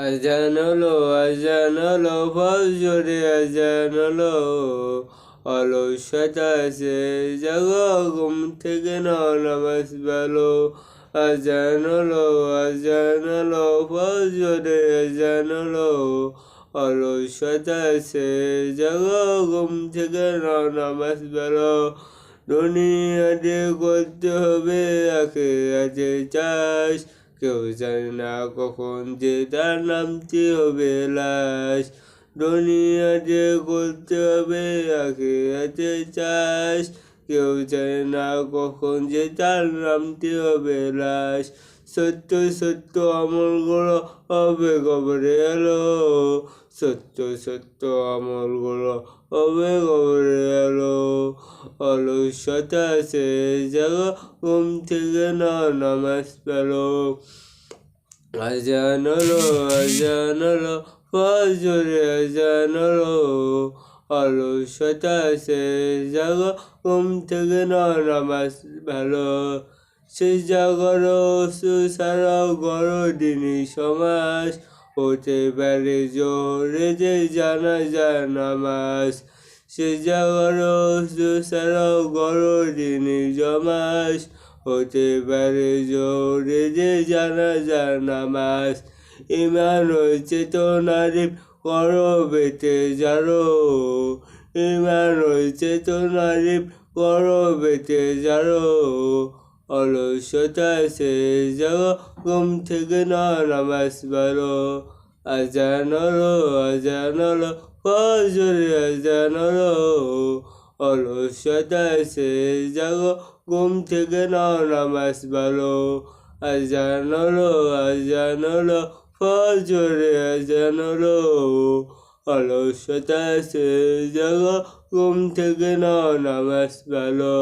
আজান হলো আজান হলো ফজরে আজান হলো অলসতা জাগো, ঘুম থেকে নামাজ ভালো আজান হলো আজান হলো ফজরে আজান হলো অলসতা আছে জাগো, ঘুম থেকে নামাজ ভালো দুনিয়াতে করতে হবে আখে আছে চাষ কেউ জানে না কখন যে তার নামতে হবে লাশ। দুনিয়া যে করতে হবে আগে আছে চাষ। কেউ জানে না কখন যে তার নামতে হবে লাশ। সত্য সত্য, আমল আমলগুলো হবে কবরে। এলো সত্য সত্য, আমল আমলগুলো হবে কবরে। এলো অলসতা সে জাগা, ঘুম থেকে না নামাজ পেল আজান হলো আজান হলো, ফজরে আজান হলো। অলসতা সে জাগা, ঘুম থেকে না নামাজ ভালো সে জাগর সুসারা গড় দিনী সমাজ হতে পারে জোরে যে জানা যায় নামাজ। সে জাগর সুসারা গড় দিনী জমাস হতে পারে জোরে যে জানা যায় নামাজ। ইমান হয়েছে তো নারী করো বেতে যারো ইমান হয়েছে তো নারী করো বেতে যারো অলসতা সে যাও ঘুম থেকে না নামাজ ভালো আজান হলো আজান হলো ফজরে আজান হলো অলসতা সে যাও ঘুম থেকে না নামাজ ভালো আজান হলো আজান হলো ফজরে আজান হলো অলসতা সে যাও ঘুম থেকে না নামাজ ভালো